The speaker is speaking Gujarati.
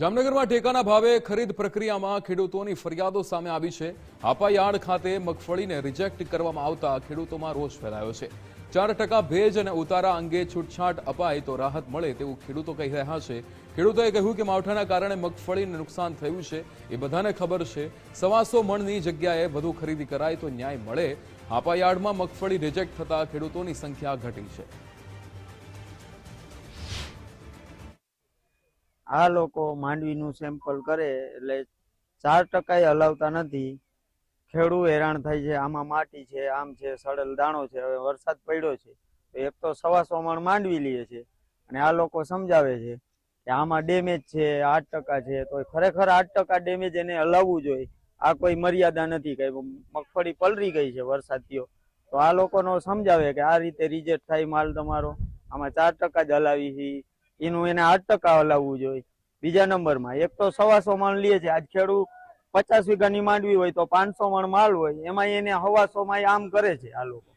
જામનગરમાં ટેકાના ભાવે ખરીદ પ્રક્રિયામાં ખેડૂતોની ફરિયાદો સામે આવી છે. હાપા ખાતે મગફળીને રિજેક્ટ કરવામાં આવતા ખેડૂતોમાં રોષ ફેલાયો છે. ચાર ટકા ભેજ અને ઉતારા અંગે છૂટછાટ અપાય તો રાહત મળે તેવું ખેડૂતો કહી રહ્યા છે. ખેડૂતોએ કહ્યું કે માવઠાના કારણે મગફળીને નુકસાન થયું છે. એ બધાને ખબર છે. સવાસો મણની જગ્યાએ વધુ ખરીદી કરાય તો ન્યાય મળે. હાપા યાર્ડમાં મગફળી રિજેક્ટ થતા ખેડૂતોની સંખ્યા ઘટી છે. આ લોકો માંડવીનું સેમ્પલ કરે એટલે ચાર ટકાય હલાવતા નથી. ખેડૂ હેરાન થાય છે, આમાં માટી છે, આમ છે, સડેલ દાણો છે, હવે વરસાદ પડ્યો છે. તો એક તો સવાસો મણ માંડવી લઈએ છે અને આ લોકો સમજાવે છે કે આમાં ડેમેજ છે, આઠ ટકા છે તો ખરેખર આઠ ટકા ડેમેજ એને હલાવવું જોઈએ. આ કોઈ મર્યાદા નથી કઈ મગફળી પલરી ગઈ છે, વરસાદ થયો. તો આ લોકોનો સમજાવે કે આ રીતે રિજેક્ટ થાય માલ તમારો. આમાં ચાર ટકા જ હલાવી એનું એને આઠ ટકા હલાવવું જોઈએ. બીજા નંબરમાં, એક તો સવાસો મણ લે છે. આજ ખેડૂત પચાસ વીઘાની માંડવી હોય તો પાંચસો મણ માલ હોય. એમાં એને હવાસો માં આમ કરે છે આ લોકો.